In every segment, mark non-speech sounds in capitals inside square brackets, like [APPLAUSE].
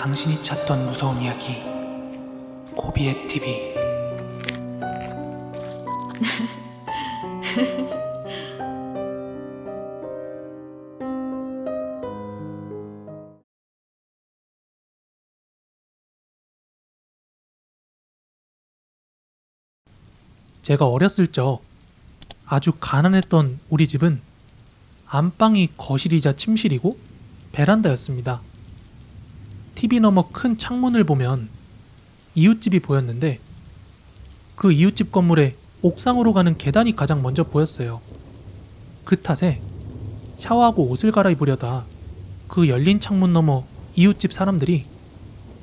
당신이 찾던 무서운 이야기 고비의 TV [LAUGHS] 제가 어렸을 적 아주 가난했던 우리 집은 안방이 거실이자 침실이고 베란다였습니다. TV 너머 큰 창문을 보면 이웃집이 보였는데 그 이웃집 건물에 옥상으로 가는 계단이 가장 먼저 보였어요. 그 탓에 샤워하고 옷을 갈아입으려다 그 열린 창문 너머 이웃집 사람들이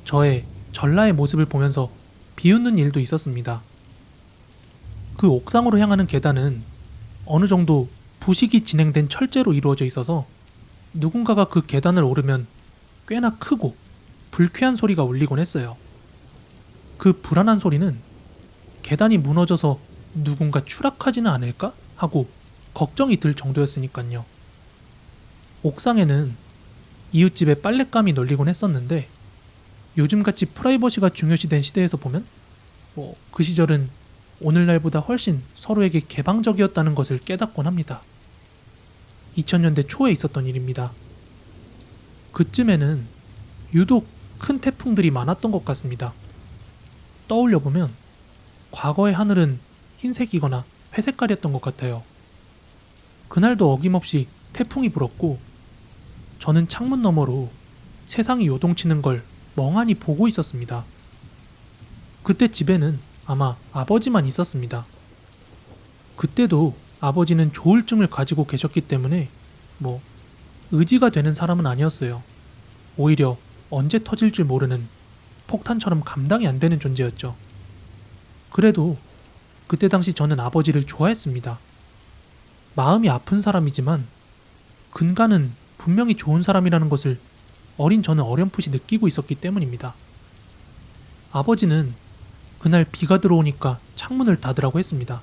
저의 전라의 모습을 보면서 비웃는 일도 있었습니다. 그 옥상으로 향하는 계단은 어느 정도 부식이 진행된 철제로 이루어져 있어서 누군가가 그 계단을 오르면 꽤나 크고 불쾌한 소리가 울리곤 했어요. 그 불안한 소리는 계단이 무너져서 누군가 추락하지는 않을까 하고 걱정이 들 정도였으니까요. 옥상에는 이웃집에 빨랫감이 널리곤 했었는데 요즘같이 프라이버시가 중요시된 시대에서 보면 뭐 그 시절은 오늘날보다 훨씬 서로에게 개방적이었다는 것을 깨닫곤 합니다. 2000년대 초에 있었던 일입니다. 그쯤에는 유독 큰 태풍들이 많았던 것 같습니다. 떠올려 보면 과거의 하늘은 흰색이거나 회색깔이었던 것 같아요. 그날도 어김없이 태풍이 불었고 저는 창문 너머로 세상이 요동치는 걸 멍하니 보고 있었습니다. 그때 집에는 아마 아버지만 있었습니다. 그때도 아버지는 조울증을 가지고 계셨기 때문에 뭐 의지가 되는 사람은 아니었어요. 오히려 언제 터질 줄 모르는 폭탄처럼 감당이 안 되는 존재였죠. 그래도 그때 당시 저는 아버지를 좋아했습니다. 마음이 아픈 사람이지만 근간은 분명히 좋은 사람이라는 것을 어린 저는 어렴풋이 느끼고 있었기 때문입니다. 아버지는 그날 비가 들어오니까 창문을 닫으라고 했습니다.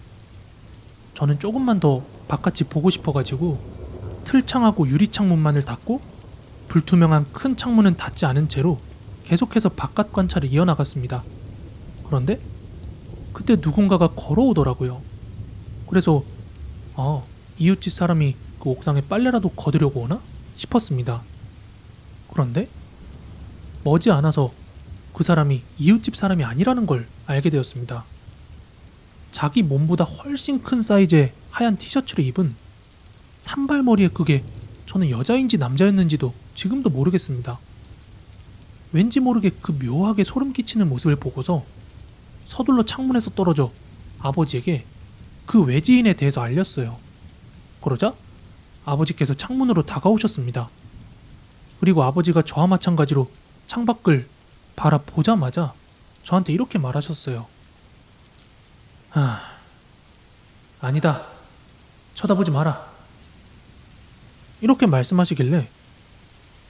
저는 조금만 더 바깥이 보고 싶어가지고 틀창하고 유리창문만을 닫고 불투명한 큰 창문은 닫지 않은 채로 계속해서 바깥 관찰을 이어나갔습니다. 그런데 그때 누군가가 걸어오더라고요. 그래서 아 이웃집 사람이 그 옥상에 빨래라도 거두려고 오나 싶었습니다. 그런데 머지 않아서 그 사람이 이웃집 사람이 아니라는 걸 알게 되었습니다. 자기 몸보다 훨씬 큰 사이즈의 하얀 티셔츠를 입은 산발머리에 그게 저는 여자인지 남자였는지도 지금도 모르겠습니다. 왠지 모르게 그 묘하게 소름 끼치는 모습을 보고서 서둘러 창문에서 떨어져 아버지에게 그 외지인에 대해서 알렸어요. 그러자 아버지께서 창문으로 다가오셨습니다. 그리고 아버지가 저와 마찬가지로 창밖을 바라보자마자 저한테 이렇게 말하셨어요. 아, 아니다. 쳐다보지 마라. 이렇게 말씀하시길래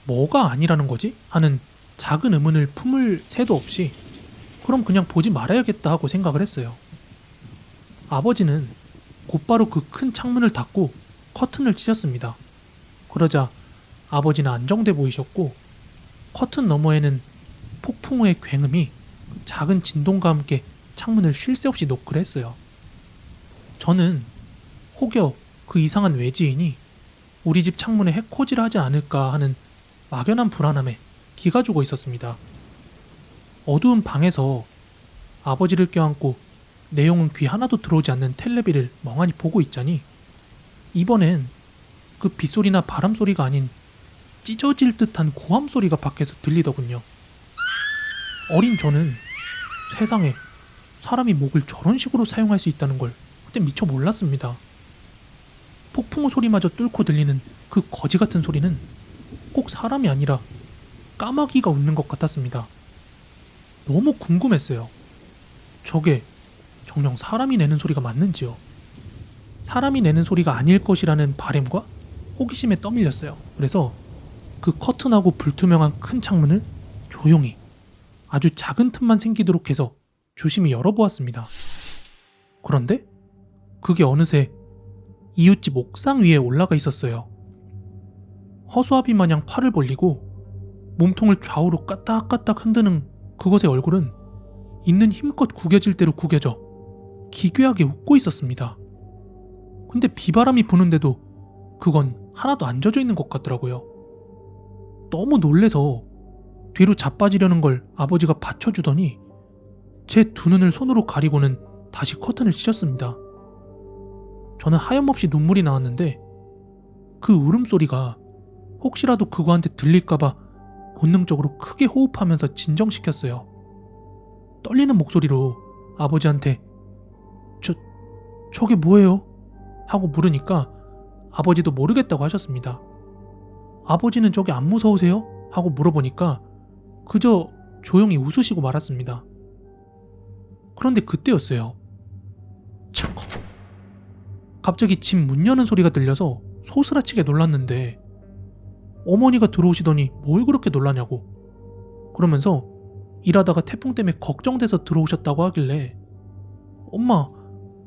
뭐가 아니라는 거지? 하는 작은 의문을 품을 새도 없이 그럼 그냥 보지 말아야겠다 하고 생각을 했어요. 아버지는 곧바로 그 큰 창문을 닫고 커튼을 치셨습니다. 그러자 아버지는 안정돼 보이셨고 커튼 너머에는 폭풍 후의 굉음이 작은 진동과 함께 창문을 쉴 새 없이 노크를 했어요. 저는 혹여 그 이상한 외지인이 우리 집 창문에 해코지를 하지 않을까 하는 막연한 불안함에 기가 죽어 있었습니다. 어두운 방에서 아버지를 껴안고 내용은 귀 하나도 들어오지 않는 텔레비를 멍하니 보고 있자니 이번엔 그 빗소리나 바람 소리가 아닌 찢어질 듯한 고함 소리가 밖에서 들리더군요. 어린 저는 세상에 사람이 목을 저런 식으로 사용할 수 있다는 걸 그때 미처 몰랐습니다. 폭풍우 소리마저 뚫고 들리는 그 거지 같은 소리는 꼭 사람이 아니라 까마귀가 웃는 것 같았습니다. 너무 궁금했어요. 저게 정녕 사람이 내는 소리가 맞는지요? 사람이 내는 소리가 아닐 것이라는 바램과 호기심에 떠밀렸어요. 그래서 그 커튼하고 불투명한 큰 창문을 조용히 아주 작은 틈만 생기도록 해서 조심히 열어보았습니다. 그런데 그게 어느새 이웃집 옥상 위에 올라가 있었어요. 허수아비 마냥 팔을 벌리고 몸통을 좌우로 까딱까딱 흔드는 그것의 얼굴은 있는 힘껏 구겨질 대로 구겨져 기괴하게 웃고 있었습니다. 근데 비바람이 부는데도 그건 하나도 안 젖어 있는 것 같더라고요. 너무 놀래서 뒤로 자빠지려는 걸 아버지가 받쳐주더니 제 두 눈을 손으로 가리고는 다시 커튼을 치셨습니다. 저는 하염없이 눈물이 나왔는데 그 울음소리가 혹시라도 그거한테 들릴까봐 본능적으로 크게 호흡하면서 진정시켰어요. 떨리는 목소리로 아버지한테 저, 저게 뭐예요? 하고 물으니까 아버지도 모르겠다고 하셨습니다. 아버지는 저게 안 무서우세요? 하고 물어보니까 그저 조용히 웃으시고 말았습니다. 그런데 그때였어요. 참. 갑자기 집 문 여는 소리가 들려서 소스라치게 놀랐는데 어머니가 들어오시더니 뭘 그렇게 놀라냐고 그러면서 일하다가 태풍 때문에 걱정돼서 들어오셨다고 하길래 엄마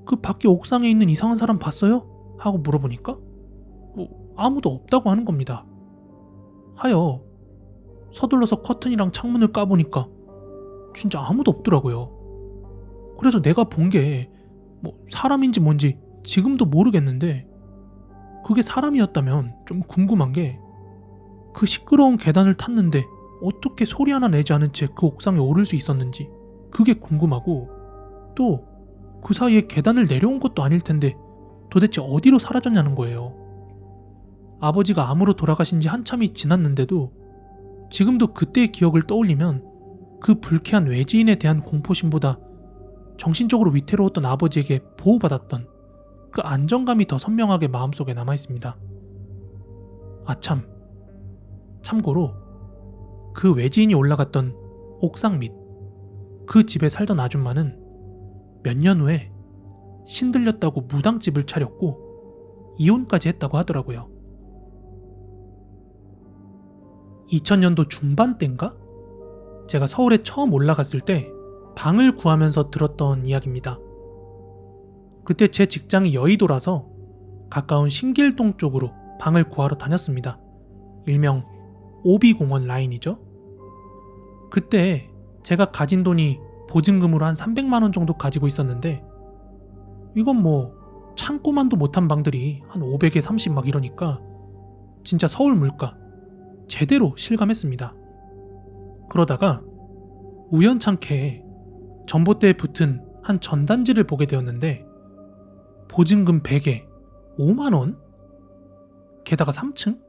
그 밖에 옥상에 있는 이상한 사람 봤어요? 하고 물어보니까 뭐 아무도 없다고 하는 겁니다. 하여 서둘러서 커튼이랑 창문을 까보니까 진짜 아무도 없더라고요. 그래서 내가 본 게 뭐 사람인지 뭔지 지금도 모르겠는데 그게 사람이었다면 좀 궁금한 게 그 시끄러운 계단을 탔는데 어떻게 소리 하나 내지 않은 채 그 옥상에 오를 수 있었는지 그게 궁금하고 또 그 사이에 계단을 내려온 것도 아닐 텐데 도대체 어디로 사라졌냐는 거예요. 아버지가 암으로 돌아가신 지 한참이 지났는데도 지금도 그때의 기억을 떠올리면 그 불쾌한 외지인에 대한 공포심보다 정신적으로 위태로웠던 아버지에게 보호받았던 그 안정감이 더 선명하게 마음속에 남아 있습니다. 아참. 참고로 그 외지인이 올라갔던 옥상 밑 그 집에 살던 아줌마는 몇 년 후에 신들렸다고 무당집을 차렸고 이혼까지 했다고 하더라고요. 2000년도 중반 때인가? 제가 서울에 처음 올라갔을 때 방을 구하면서 들었던 이야기입니다. 그때 제 직장이 여의도라서 가까운 신길동 쪽으로 방을 구하러 다녔습니다. 일명 오비공원 라인이죠. 그때 제가 가진 돈이 보증금으로 한 300만원 정도 가지고 있었는데 이건 뭐 창고만도 못한 방들이 한 500에 30 막 이러니까 진짜 서울 물가 제대로 실감했습니다. 그러다가 우연찮게 전봇대에 붙은 한 전단지를 보게 되었는데 보증금 100에 5만원? 게다가 3층?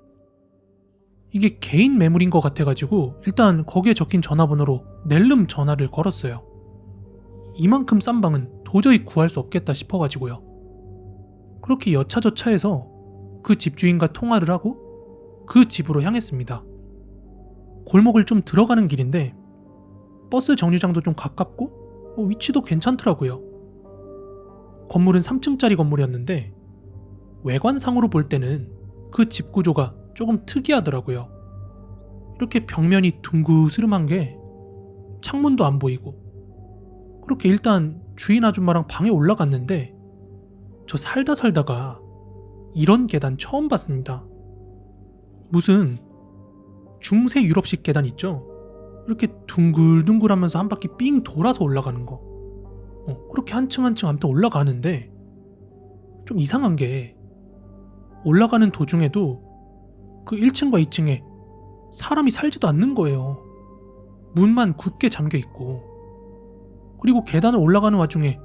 이게 개인 매물인 것 같아가지고 일단 거기에 적힌 전화번호로 낼름 전화를 걸었어요. 이만큼 싼 방은 도저히 구할 수 없겠다 싶어가지고요. 그렇게 여차저차 해서 그 집주인과 통화를 하고 그 집으로 향했습니다. 골목을 좀 들어가는 길인데 버스 정류장도 좀 가깝고 어, 위치도 괜찮더라고요. 건물은 3층짜리 건물이었는데 외관상으로 볼 때는 그 집 구조가 조금 특이하더라고요. 이렇게 벽면이 둥그스름한 게 창문도 안 보이고 그렇게 일단 주인 아줌마랑 방에 올라갔는데 저 살다 살다가 이런 계단 처음 봤습니다. 무슨 중세 유럽식 계단 있죠? 이렇게 둥글둥글하면서 한 바퀴 삥 돌아서 올라가는 거. 어, 그렇게 한층 한층 아무튼 올라가는데 좀 이상한 게 올라가는 도중에도 그 1층과 2층에 사람이 살지도 않는 거예요. 문만 굳게 잠겨 있고. 그리고 계단을 올라가는 와중에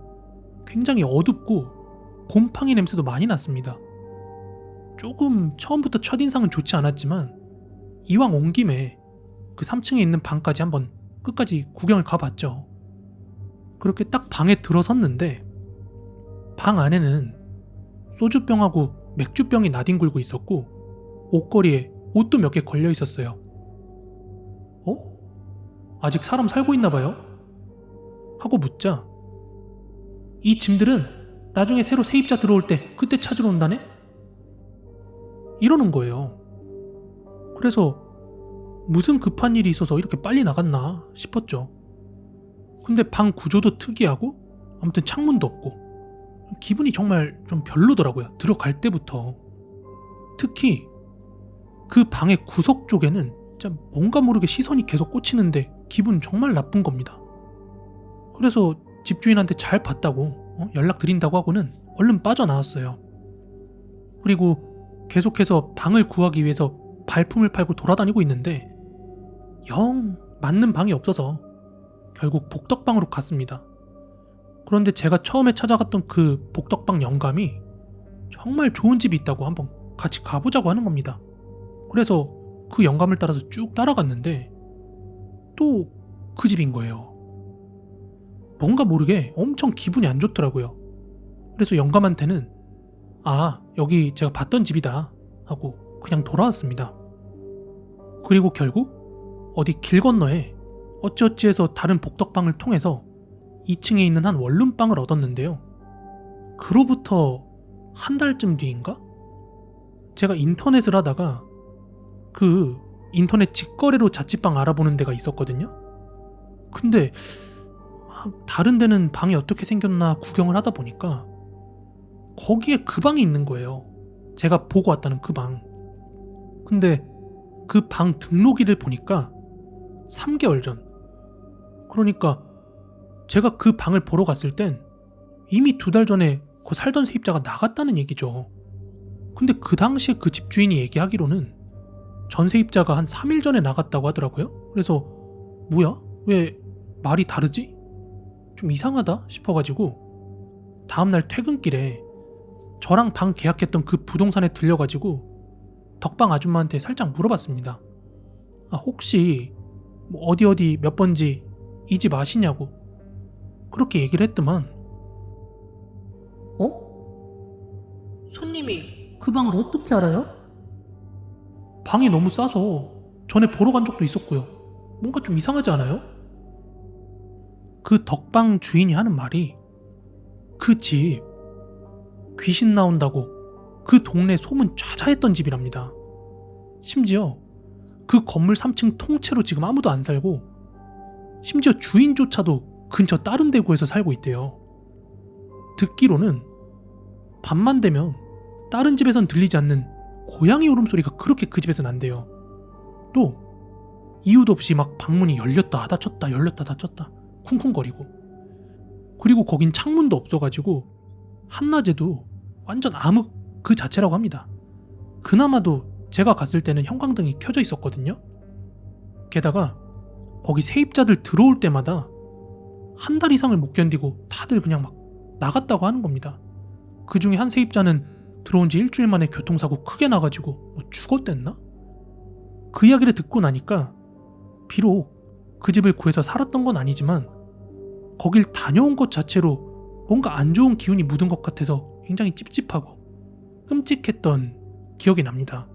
굉장히 어둡고 곰팡이 냄새도 많이 났습니다. 조금 처음부터 첫인상은 좋지 않았지만 이왕 온 김에 그 3층에 있는 방까지 한번 끝까지 구경을 가봤죠. 그렇게 딱 방에 들어섰는데 방 안에는 소주병하고 맥주병이 나뒹굴고 있었고 옷걸이에 옷도 몇 개 걸려 있었어요. 어? 아직 사람 살고 있나 봐요? 하고 묻자 이 짐들은 나중에 새로 세입자 들어올 때 그때 찾으러 온다네? 이러는 거예요. 그래서 무슨 급한 일이 있어서 이렇게 빨리 나갔나 싶었죠. 근데 방 구조도 특이하고 아무튼 창문도 없고 기분이 정말 좀 별로더라고요. 들어갈 때부터. 특히 그 방의 구석 쪽에는 진짜 뭔가 모르게 시선이 계속 꽂히는데 기분 정말 나쁜 겁니다. 그래서 집주인한테 잘 봤다고 어? 연락 드린다고 하고는 얼른 빠져나왔어요. 그리고 계속해서 방을 구하기 위해서 발품을 팔고 돌아다니고 있는데 영 맞는 방이 없어서 결국 복덕방으로 갔습니다. 그런데 제가 처음에 찾아갔던 그 복덕방 영감이 정말 좋은 집이 있다고 한번 같이 가보자고 하는 겁니다. 그래서 그 영감을 따라서 쭉 따라갔는데 또 그 집인 거예요. 뭔가 모르게 엄청 기분이 안 좋더라고요. 그래서 영감한테는 아, 여기 제가 봤던 집이다 하고 그냥 돌아왔습니다. 그리고 결국 어디 길 건너에 어찌어찌해서 다른 복덕방을 통해서 2층에 있는 한 원룸방을 얻었는데요. 그로부터 한 달쯤 뒤인가? 제가 인터넷을 하다가 그 인터넷 직거래로 자취방 알아보는 데가 있었거든요. 근데 아, 다른 데는 방이 어떻게 생겼나 구경을 하다 보니까 거기에 그 방이 있는 거예요. 제가 보고 왔다는 그 방. 근데 그 방 등록일을 보니까 3개월 전. 그러니까 제가 그 방을 보러 갔을 땐 이미 두 달 전에 그 살던 세입자가 나갔다는 얘기죠. 근데 그 당시에 그 집주인이 얘기하기로는 전 세입자가 한 3일 전에 나갔다고 하더라고요. 그래서 뭐야? 왜 말이 다르지? 좀 이상하다 싶어가지고 다음날 퇴근길에 저랑 방 계약했던 그 부동산에 들려가지고 덕방 아줌마한테 살짝 물어봤습니다. 아, 혹시 뭐 어디 어디 몇 번지 이 집 아시냐고 그렇게 얘기를 했더만 어? 손님이 그 방을 어떻게 알아요? 방이 너무 싸서 전에 보러 간 적도 있었고요. 뭔가 좀 이상하지 않아요? 그 덕방 주인이 하는 말이 그 집 귀신 나온다고 그 동네 소문 좌자했던 집이랍니다. 심지어 그 건물 3층 통째로 지금 아무도 안 살고 심지어 주인조차도 근처 다른 대구에서 살고 있대요. 듣기로는 밤만 되면 다른 집에선 들리지 않는 고양이 울음소리가 그렇게 그 집에서 난대요. 또 이유도 없이 막 방문이 열렸다 닫혔다 열렸다 닫혔다 쿵쿵거리고 그리고 거긴 창문도 없어가지고 한낮에도 완전 암흑 그 자체라고 합니다. 그나마도 제가 갔을 때는 형광등이 켜져 있었거든요. 게다가 거기 세입자들 들어올 때마다 한 달 이상을 못 견디고 다들 그냥 막 나갔다고 하는 겁니다. 그 중에 한 세입자는 들어온 지 일주일 만에 교통사고 크게 나가지고 뭐 죽었댔나? 그 이야기를 듣고 나니까 비록 그 집을 구해서 살았던 건 아니지만 거길 다녀온 것 자체로 뭔가 안 좋은 기운이 묻은 것 같아서 굉장히 찝찝하고 끔찍했던 기억이 납니다.